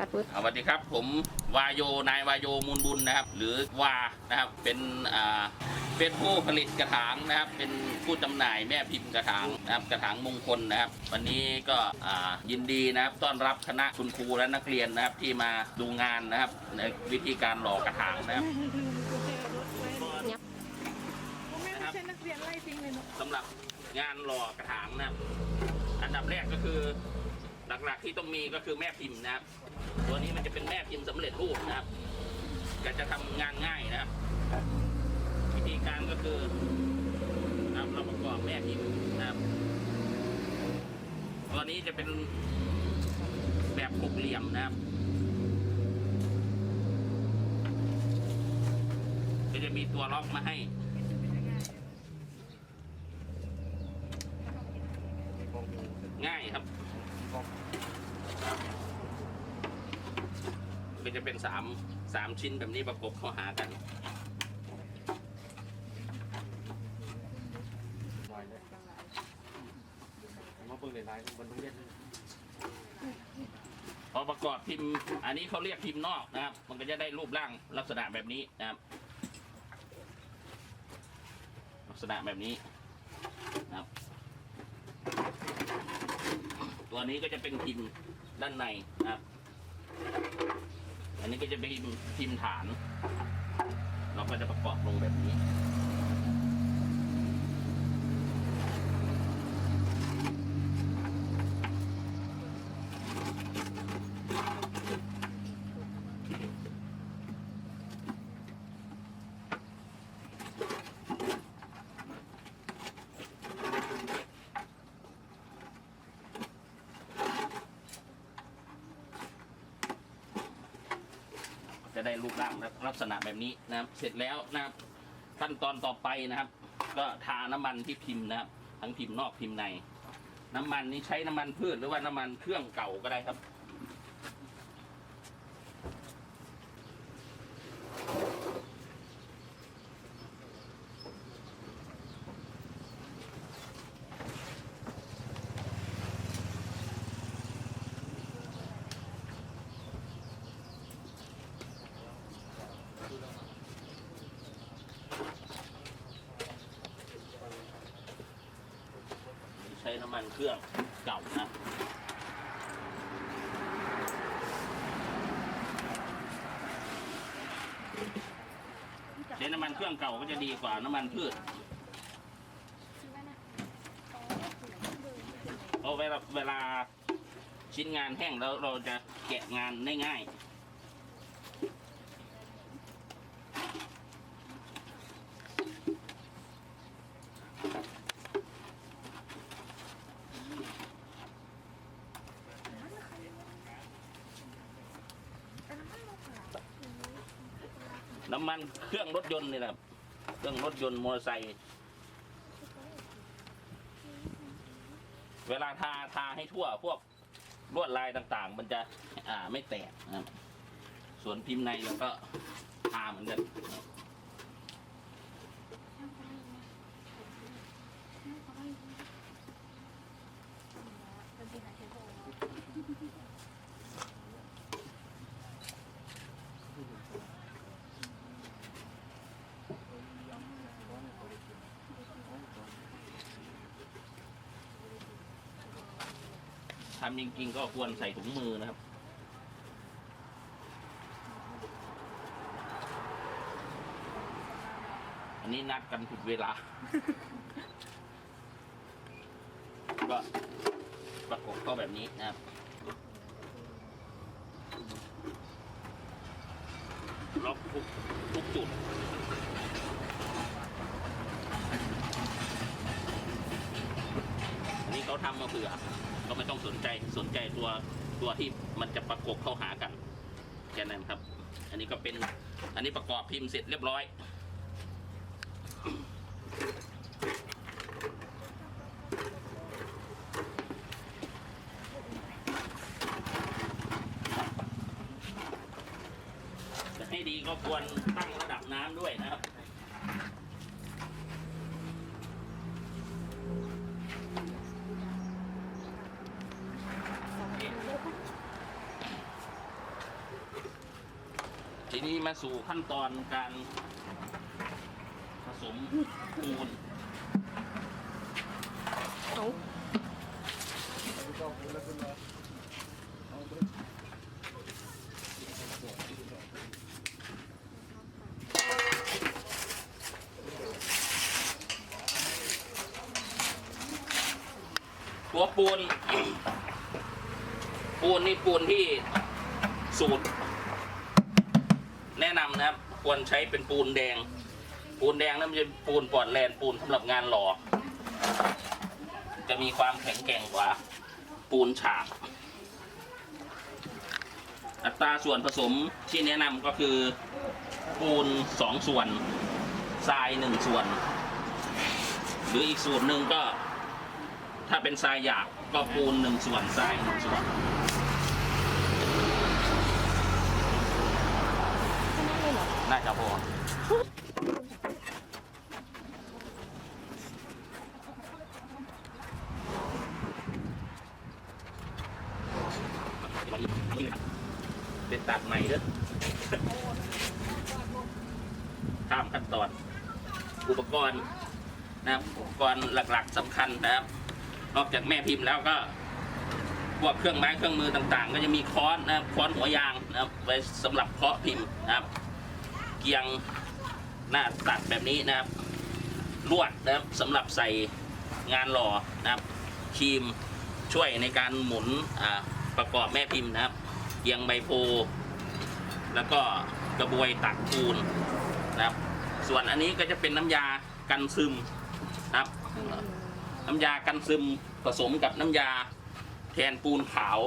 กัดปึ๊ดสวัสดีครับ ผมวายโยนายวายโยมูลบุญนะครับ หรือวานะครับเป็นอ่าเป็นผู้ผลิตกระถางนะครับ เป็นผู้จำหน่ายแม่พิมพ์กระถางนะครับกระถางมงคลนะครับ วันนี้ก็อ่ายินดีนะครับ ต้อนรับคณะคุณครูและนักเรียนนะครับ ที่มาดูงานนะครับในวิธีการหล่อกระถางนะครับแม่ไม่ใช่นักเรียนไล่ทิ้งเลยเนาะสำหรับงานหล่อกระถางนะครับ อันดับแรกก็คือ หลักๆที่ต้องมีก็คือแม่พิมพ์นะครับ ตัวนี้มันจะเป็นแม่พิมพ์สำเร็จรูปนะครับ ก็จะทำงานง่ายนะครับ วิธีการก็คือนะครับเราประกอบแม่พิมพ์นะครับ ตัวนี้จะเป็นแบบหกเหลี่ยมนะครับก็จะมีตัวล็อกมาให้ ง่ายครับ ก็จะเป็นสามสาม ชิ้นแบบนี้ประกบเข้าหากันลอยเลยผมว่าเบิ่งในไลน์บนโรงเรียนพอประกอบพิมพ์ อันนี้เขาเรียกพิมพ์นอกนะครับ มันก็จะได้รูปร่างลักษณะแบบนี้นะครับ ลักษณะแบบนี้นะครับ ตัวนี้ก็จะเป็นพิมพ์ด้านในนะครับ อันนี้ก็จะเป็นพิมพ์ฐาน เราก็จะประกอบลงแบบนี้ จะได้รูปร่างลักษณะแบบนี้นะครับ เสร็จแล้วนะครับ ขั้นตอนต่อไปนะครับ ก็ทาน้ำมันที่พิมพ์นะครับ ทั้งพิมพ์นอกพิมพ์ใน น้ำมันนี้ใช้น้ำมันพืชหรือว่าน้ำมันเครื่องเก่าก็ได้ครับำมันเครื่องเก่านะใช้น้ำมันเครื่องเก่าก็จะดีกว่าน้ำมันพืชเพราะเวลาเวลาชิ้นงานแห้งแล้วเราจะแกะงานได้ง่าย น้ำมันเครื่องรถยนต์นี่แหละครับเครื่องรถยนต์มอเตอร์ไซค์เวลาทาทาให้ทั่วพวกลวดลายต่างๆ มันจะอ่าไม่แตกนะครับ ส่วนพิมพ์ในเราก็ทาเหมือนกัน ทำจริงๆก็ควรใส่ถุงมือนะครับ อันนี้นัดกันผิดเวลา ก็ประกบเข้าแบบนี้นะครับล็อกทุกทุกจุดอันนี้เขาทำมาเผื่อ ก็ไม่ต้องสนใจสนใจตัวตัวที่มันจะประกบเข้าหากันแค่นั้นครับ อันนี้ก็เป็นอันนี้ประกอบพิมพ์เสร็จเรียบร้อย จะให้ดีก็ควรตั้งระดับน้ำด้วยนะครับ ทีนี้มาสู่ขั้นตอนการผสมปูนเอาตัวปูน ปูนนี่ปูนที่ ใช้เป็นปูนแดง ปูนแดงนั่นมันจะปูนปอดแลนปูนสำหรับงานหล่อ จะมีความแข็งแกร่งกว่า ปูนฉาบ อัตราส่วนผสมที่แนะนำก็คือปูนสองส่วนทรายหนึ่งส่วน หรืออีกสูตรหนึ่งก็ ถ้าเป็นทรายหยาบก็ปูนหนึ่งส่วนทรายหนึ่งส่วน แค่ น่าจะพอเป็นตัดใหม่เด้อข้ามขั้นตอน อุปกรณ์นะครับอุปกรณ์หลักๆสำคัญนะครับ นอกจากแม่พิมพ์แล้วก็พวกเครื่องไม้เครื่องมือต่างๆ ก็จะมีค้อนนะครับค้อนหัวยางนะครับไว้สำหรับเคาะพิมพ์นะครับ เกียงหน้าตัดแบบนี้นะครับ ลวดนะครับสำหรับใส่งานหล่อนะครับครีมช่วยในการหมุนประกอบแม่พิมพ์นะครับเกียงใบโพแล้วก็กระบวยตักปูนนะครับ ส่วนอันนี้ก็จะเป็นน้ำยากันซึมนะครับ น้ำยากันซึมผสมกับน้ำยาแทนปูนขาว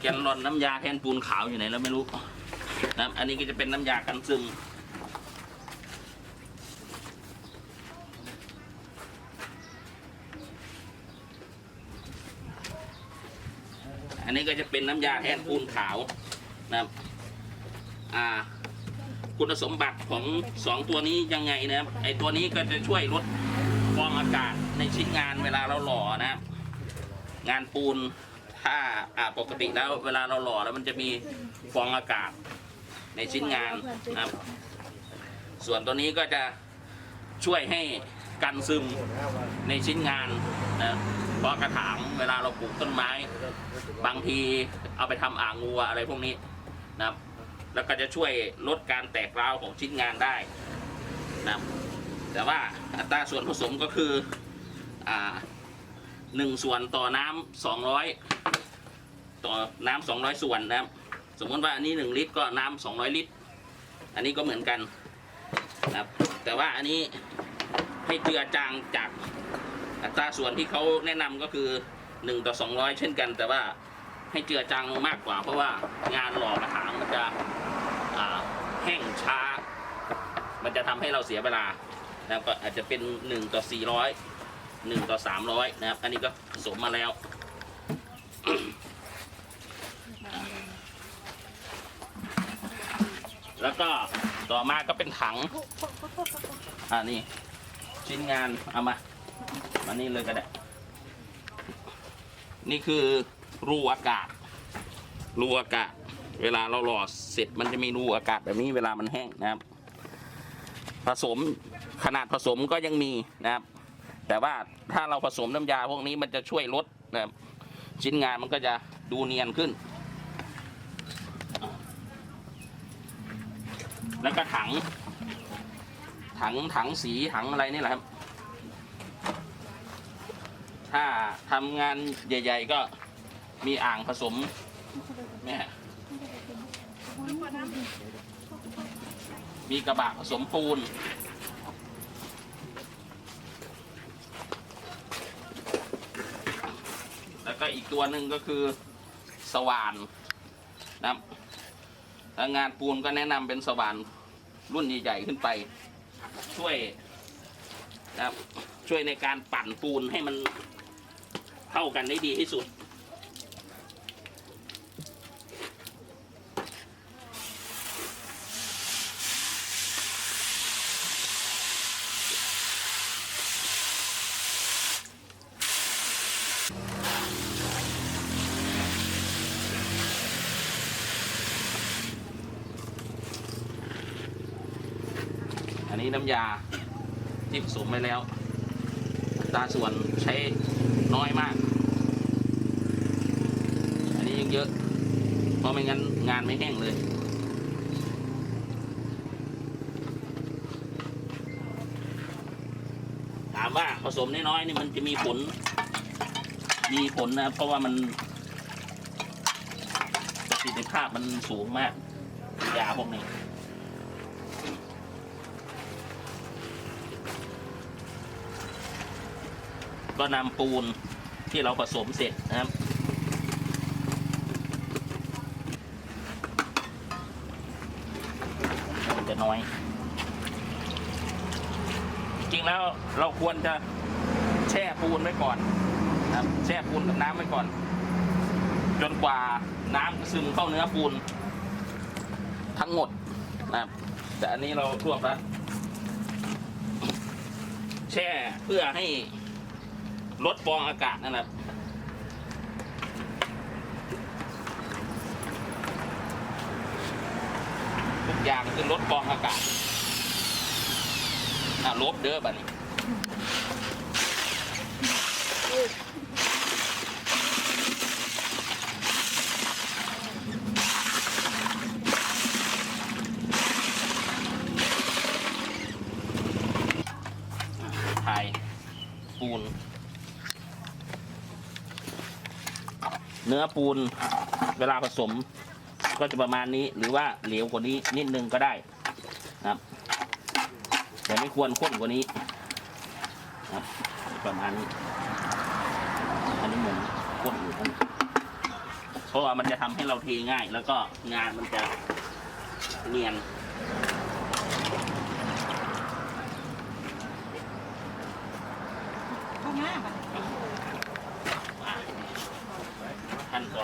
แกนลอนน้ำยาแทนปูนขาวอยู่ไหนแล้วไม่รู้ นะอันนี้ก็จะเป็นน้ำยากันซึมอันนี้ก็จะเป็นน้ำยาแทนปูนขาวนะครับอ่า คุณสมบัติของสองตัวนี้ยังไงนะครับ ไอตัวนี้ก็จะช่วยลดฟองอากาศในชิ้นงานเวลาเราหล่อนะครับ งานปูนถ้าอ่าปกติแล้วเวลาเราหล่อแล้วมันจะมีฟองอากาศ ในชิ้นงานนะครับ ส่วนตัวนี้ก็จะช่วยให้กันซึมในชิ้นงานนะเพราะกระถางเวลาเราปลูกต้นไม้ บางทีเอาไปทำอ่างงัวอะไรพวกนี้นะครับ แล้วก็จะช่วยลดการแตกร้าวของชิ้นงานได้นะครับแต่ว่าอัตราส่วนผสมก็คืออ่าหนึ่งส่วนต่อน้ำสองร้อยต่อน้ำสองร้อยส่วนนะครับ มมติว่าอันนี้หนึ่งลิตรก็น้ำสองร้อยลิตร อันนี้ก็เหมือนกันนะครับ แต่ว่าอันนี้ให้เจือจางจากอัตราส่วนที่เขาแนะนำก็คือหนึ่งต่อสองร้อยเช่นกัน แต่ว่าให้เจือจางมากกว่า เพราะว่างานหล่อกระถางมันจะแห้งช้า มันจะทำให้เราเสียเวลานะครับก็อาจจะเป็นหนึ่งต่อสี่ร้อยหนึ่งต่อสามร้อยนะครับ อันนี้ก็ผสมมาแล้ว แล้วก็ต่อมาก็เป็นถัง อ่านี่ ชิ้นงานเอามามานี่เลยก็ได้ นี่คือรูอากาศ รูอากาศ เวลาเราหล่อเสร็จมันจะมีรูอากาศแบบนี้เวลามันแห้งนะครับ ผสมขนาดผสมก็ยังมีนะครับ แต่ว่าถ้าเราผสมน้ำยาพวกนี้มันจะช่วยลดนะครับชิ้นงานมันก็จะดูเนียนขึ้น แล้วก็ถัง ถังถังสีถังอะไรนี่แหละครับ ถ้าทำงานใหญ่ ๆ ก็มีอ่างผสมเนี่ยมีกระบะผสมปูน แล้วก็อีกตัวหนึ่งก็คือสว่านนะครับแล้วงานปูนก็แนะนำเป็นสว่าน รุ่นใหญ่ๆขึ้นไป ช่วยนะครับช่วยในการปั่นปูนให้มันเข้ากันได้ดีที่สุด นี้น้ำยาที่ผสมไปแล้วตาส่วนใช้น้อยมาก อันนี้ยังเยอะ เพราะไม่งั้นงานไม่แห้งเลย ถามว่าผสมน้อยๆนี่มันจะมีผล มีผลนะ เพราะว่ามันประสิทธิภาพมันสูงมากยาพวกนี้ ก็นำปูนที่เราผสมเสร็จนะครับ มันจะน้อย จริงแล้วเราควรจะแช่ปูนไว้ก่อนนะครับ แช่ปูนกับน้ำไว้ก่อน จนกว่าน้ำจะซึมเข้าเนื้อปูน ทั้งหมดนะครับ แต่อันนี้เรารวบแล้วแช่เพื่อให้ ลดฟองอากาศนั่นแหละทุกอย่างคือลดฟองอากาศอะลบเด้อบัดนี้ไทยปูน เนื้อปูนเวลาผสม ก็จะประมาณนี้หรือว่าเหลวกว่านี้นิดนึงก็ได้นะครับ แต่ไม่ควรข้นกว่านี้นะครับประมาณนี้ อันนี้เหมือนข้นอยู่นั่นเพราะว่ามันจะทำให้เราเทง่าย แล้วก็งานมันจะเนียน เข้ามาบัด ขั้นต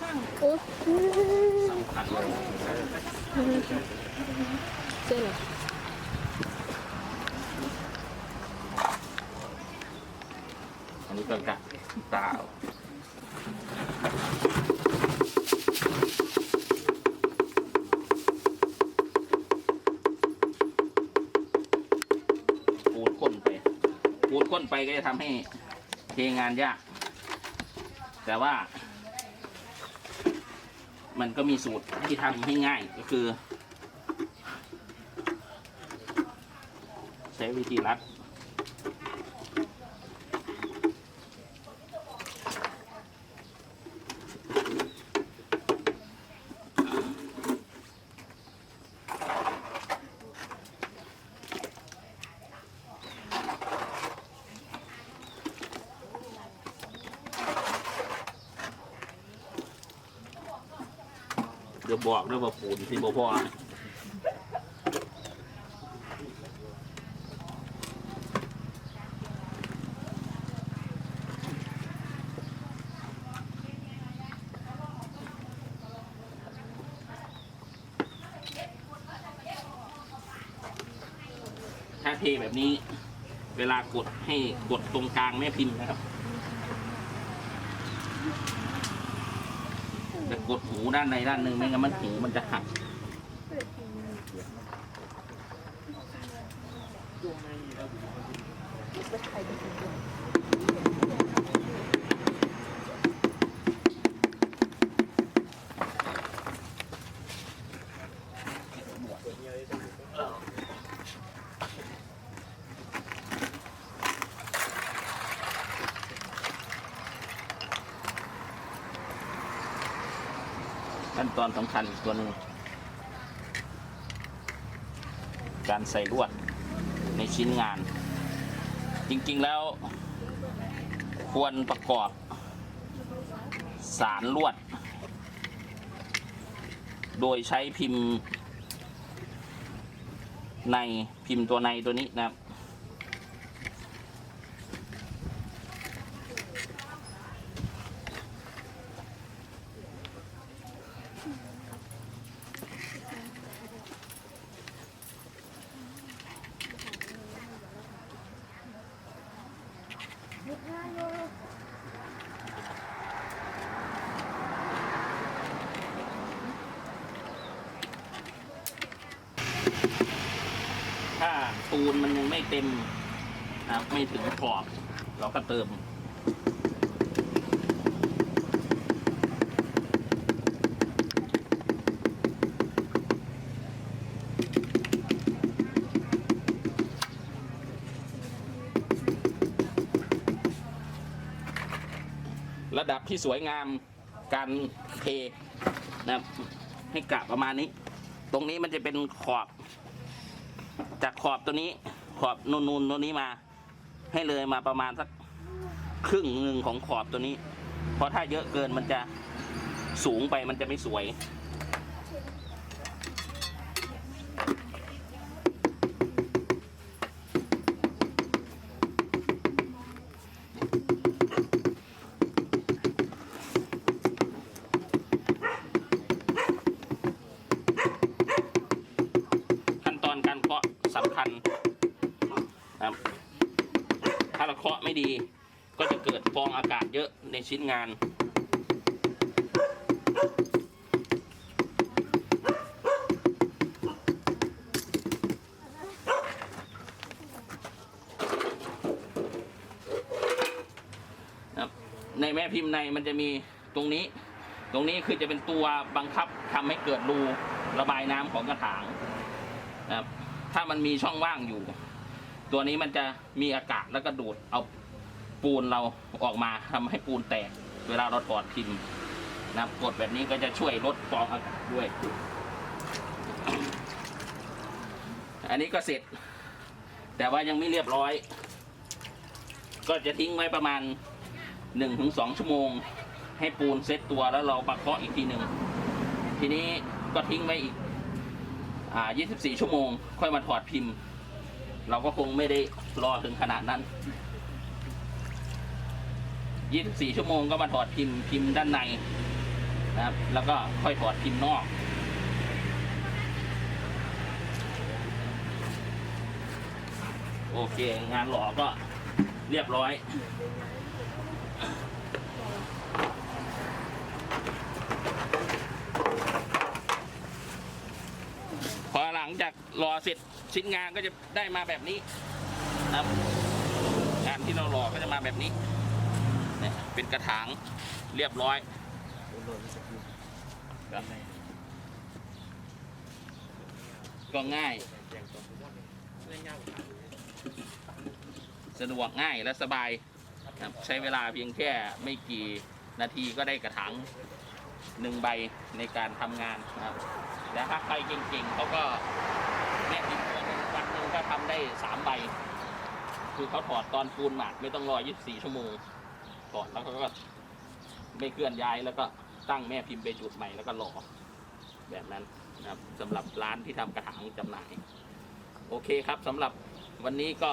ช่างโอ้ยเจ๊เหรออันนี้ก็กะตาเอาปูดข้นไปปูดข้นไปก็จะทำให้เทงานยาก แต่ว่า มันก็มีสูตรที่ทำให้ง่ายก็คือ ใช้วิธีรัด บอกด้วยว่าปูนที่บ่พอถ้าเทแบบนี้ เวลากดให้กดตรงกลางแม่พิมพ์นะครับ จะ กดหูด้านในด้านหนึ่งไม่งั้นมันหูมันจะหัก ขั้น ตอนสำคัญอีกตัวหนึ่งการใส่ลวดในชิ้นงาน จริงๆแล้วควรประกอบสารลวด โดยใช้พิมพ์ในพิมพ์ตัวในตัวนี้นะครับ น ถ้า ปูนมันยังไม่เต็มนะครับไม่ถึงขอบ เราก็เติมระดับที่สวยงามการเทนะครับให้กะประมาณนี้ ตรงนี้มันจะเป็นขอบ จากขอบตัวนี้ ขอบนูนๆตัวนี้มา ให้เลยมาประมาณสักครึ่งหนึ่งของขอบตัวนี้ เพราะถ้าเยอะเกินมันจะสูงไปมันจะไม่สวย ดี ก็จะเกิดฟองอากาศเยอะในชิ้นงานนะครับในแม่พิมพ์ในมันจะมีตรงนี้ ตรงนี้คือจะเป็นตัวบังคับทำให้เกิดรูระบายน้ำของกระถางนะครับถ้ามันมีช่องว่างอยู่ ตัวนี้มันจะมีอากาศแล้วก็ดูดเอา ปูนเราออกมาทำให้ปูนแตก เวลาเราถอดพิมพ์นะกดแบบนี้ก็จะช่วยลดฟองอากาศด้วย อันนี้ก็เสร็จ แต่ว่ายังไม่เรียบร้อย ก็จะทิ้งไว้ประมาณหนึ่งถึงสองชั่วโมง ให้ปูนเซ็ตตัวแล้วเราประเคาะอีกทีหนึ่งทีนี้ก็ทิ้งไว้อีกอ่า24 ชั่วโมง ค่อยมาถอดพิมพ์ เราก็คงไม่ได้รอถึงขนาดนั้น 24 ชั่วโมงก็มาถอดพิมพ์พิมพ์ด้านในนะครับ แล้วก็ค่อยถอดพิมพ์นอกโอเค งานหล่อก็เรียบร้อย พอหลังจากรอเสร็จชิ้นงานก็จะได้มาแบบนี้นะครับงานที่เรารอก็จะมาแบบนี้ เนี่ยเป็นกระถางเรียบร้อยก็ง่าย สะดวกง่ายและสบายใช้เวลาเพียงแค่ไม่กี่นาทีก็ได้กระถางหนึ่งใบในการทำงานนะครับแต่ถ้าใครเก่งๆเขาก็แม่พิมพ์ตัววันหนึ่งก็ทำได้สามใบ คือเขาถอดตอนปูนหมักไม่ต้องรอ 24 ชั่วโมง ถอดแล้วเขาก็ไม่เคลื่อนย้ายแล้วก็ตั้งแม่พิมพ์ไปจุดใหม่แล้วก็รอแบบนั้นนะครับสำหรับร้านที่ทำกระถางจำหน่าย โอเคครับสำหรับวันนี้ก็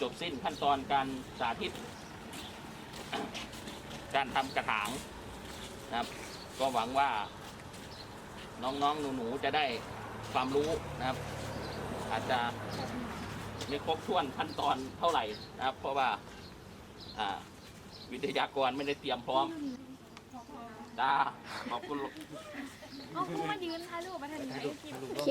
จบสิ้นขั้นตอนการสาธิต การทำกระถางนะครับ ก็หวังว่าน้องๆหนูๆจะได้ความรู้นะครับ อาจจะไม่ครบถ้วนขั้นตอนเท่าไหร่นะครับ เพราะว่า อ่า วิทยากรไม่ได้เตรียมพร้อมจ้าขอบคุณเอาคุณมายืนถ่ายรูปมาทันทีโอเค